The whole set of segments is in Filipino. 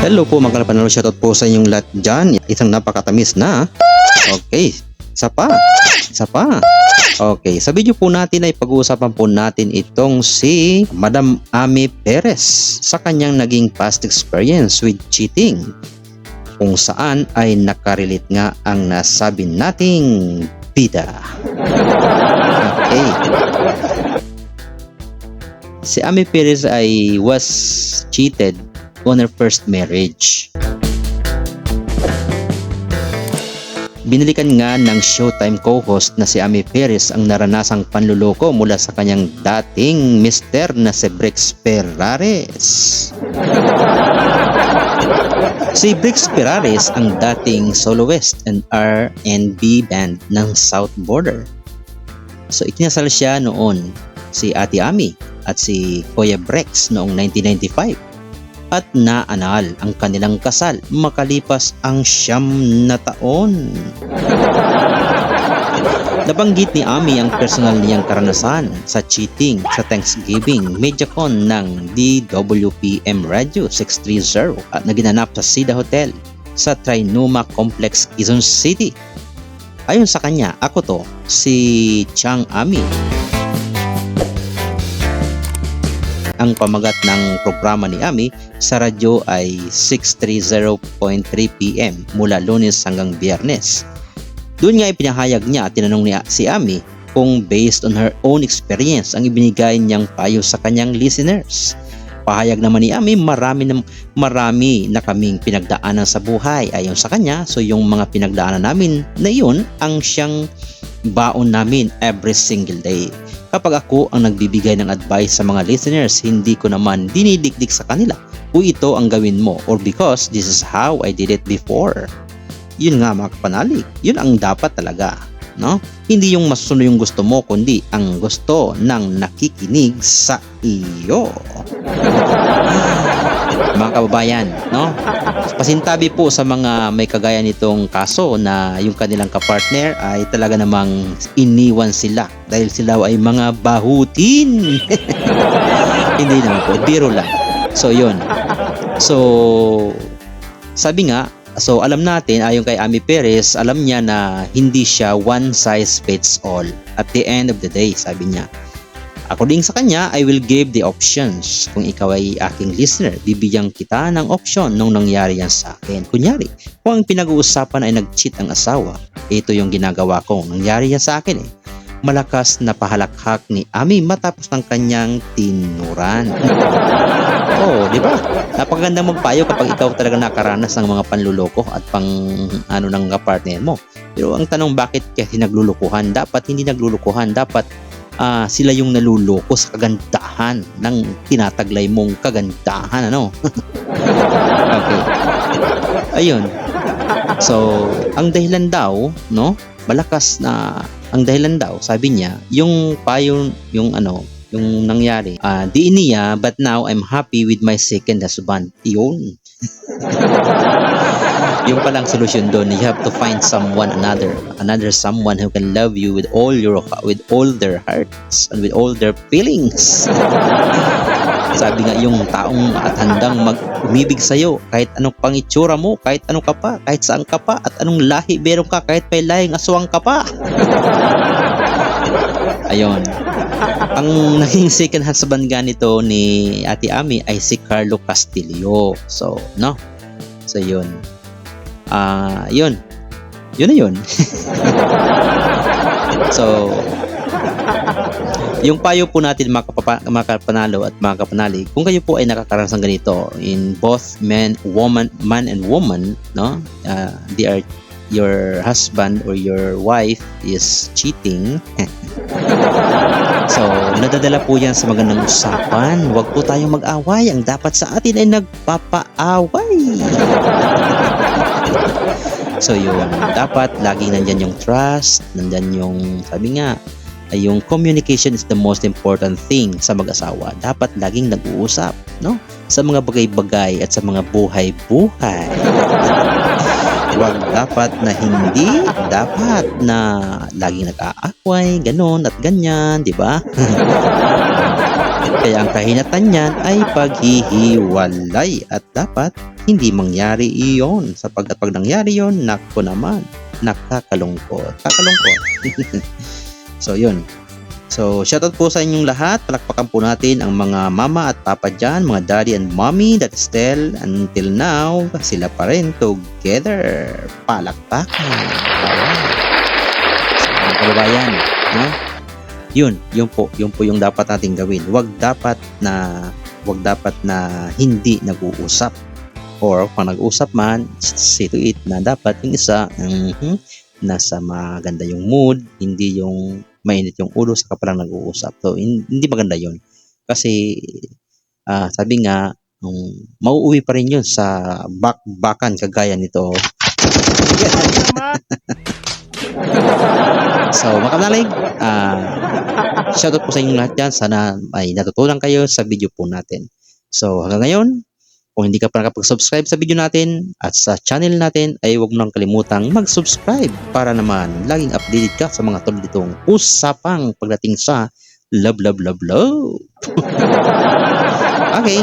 Hello po mga kalapanalo, shoutout po sa inyong lahat dyan. Isang napakatamis na. Okay, isa pa. Isa pa. Okay, sa video po natin ay pag-uusapan po natin itong si Madam Ami Perez sa kanyang naging past experience with cheating kung saan ay nakarelate nga ang nasabi nating bida. Okay. Si Ami Perez ay was cheated on her first marriage. Binalikan nga ng Showtime co-host na si Ami Perez ang naranasang panluloko mula sa kanyang dating mister na si Brix Perrares. Si Brix Perrares ang dating soloist and R&B band ng South Border. So ikinasal siya noon si Ate Ami at si Kuya Brex noong 1995 at naanal ang kanilang kasal makalipas ang siyam na taon. Nabanggit ni Ami ang personal niyang karanasan sa cheating sa Thanksgiving Mediacon ng DWPM Radio 630 at naginanap sa Sida Hotel sa Trinoma Complex, Quezon City. Ayon sa kanya, ako to, si Chang Ami. Ang pamagat ng programa ni Ami sa radyo ay 630.3pm mula lunes hanggang biyernes. Doon nga ipinahayag niya at tinanong niya si Ami kung based on her own experience ang ibinigay niyang payo sa kanyang listeners. Pahayag naman ni Ami marami na, marami na kaming pinagdaanan sa buhay ayon sa kanya so yung mga pinagdaanan namin na yun ang siyang baon namin every single day. Kapag ako ang nagbibigay ng advice sa mga listeners, hindi ko naman dinidikdik sa kanila kung ito ang gawin mo or because this is how I did it before. Yun nga mga kapanalig, yun ang dapat talaga. No? Hindi yung masusunod yung gusto mo, kundi ang gusto ng nakikinig sa iyo. mga kababayan, no? Pasintabi po sa mga may kagaya nitong kaso na yung kanilang kapartner ay talaga namang iniwan sila dahil sila ay mga bahutin. Hindi naman po, biro lang. So yun. So sabi nga, so alam natin ayon kay Ami Perez, alam niya na hindi siya one size fits all. At the end of the day, sabi niya, According sa kanya, I will give the options. Kung ikaw ay aking listener, bibigyan kita ng option nung nangyari yan sa akin. Kunyari, kung ang pinag-uusapan ay nag-cheat ang asawa, ito yung ginagawa ko. Nangyari yan sa akin eh. Malakas na pahalakhak ni Ami matapos ng kanyang tinuran. oh, di ba? Napakaganda magpayo kapag ikaw talaga nakaranas ng mga panluloko at pang ano ng partner mo. Pero ang tanong bakit kasi naglulukuhan? Dapat hindi naglulukuhan, dapat uh, sila yung naluloko sa kagandahan ng tinataglay mong kagandahan ano okay ayun so ang dahilan daw no malakas na ang dahilan daw sabi niya yung payo yung ano yung nangyari uh, di niya but now I'm happy with my second husband. Yun. Yung palang solusyon doon you have to find someone another another someone who can love you with all your with all their hearts and with all their feelings sabi nga yung taong at handang mag-umibig sa'yo kahit anong pangitsura mo kahit anong ka pa kahit saan ka pa at anong lahi meron ka kahit may lahing aswang ka pa. Ayon ang naging second husband nga nito ni Ate Ami ay si Carlo Castillo. So no? So yun. Ah uh, yun. Yun na yun. So yung payo po natin mga, kapanalo at mga kapanali kung kayo po ay nakakaranas ng ganito in both men woman man and woman no uh, they are your husband or your wife is cheating So, nadadala po yan sa magandang usapan. Huwag po tayong mag-away. Ang dapat sa atin ay nagpapaaway. so, yun. Dapat laging nandyan yung trust, nandyan yung, sabi nga, ay yung communication is the most important thing sa mag-asawa. Dapat laging nag-uusap, no? Sa mga bagay-bagay at sa mga buhay-buhay. wag dapat na hindi dapat na laging nag-aaway, ganon at ganyan, di ba? Kaya ang kahinatan niyan ay paghihiwalay at dapat hindi mangyari iyon sapagkat pag nangyari yon nako naman, nakakalungkot. Kakalungkot. so yun. So shoutout po sa inyong lahat. Palakpakan po natin ang mga mama at papa dyan, mga daddy and mommy that still until now sila pa rin together. Palakpakan. Alright. So, kababayan, no? Yun, yun po, yun po yung dapat nating gawin. Huwag dapat na huwag dapat na hindi nag-uusap. Or kung nag-usap man, it na dapat yung isa mhm, nasa maganda yung mood, hindi yung mainit yung ulo sa palang nag-uusap. So, hin- hindi maganda yun. Kasi, ah, sabi nga, um, mauuwi pa rin yun sa bakbakan kagaya nito. so, makanalig, ah, shoutout po sa inyong lahat dyan. Sana ay natutunan kayo sa video po natin. So, hanggang ngayon, kung hindi ka pa nakapag-subscribe sa video natin at sa channel natin ay huwag mo nang kalimutang mag-subscribe para naman laging updated ka sa mga tulad itong usapang pagdating sa love, love, love, love. okay,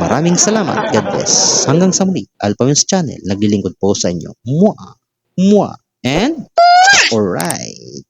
maraming salamat. God bless. Hanggang sa muli, Alpha Wins Channel, naglilingkod po sa inyo. Mua, mua, and alright.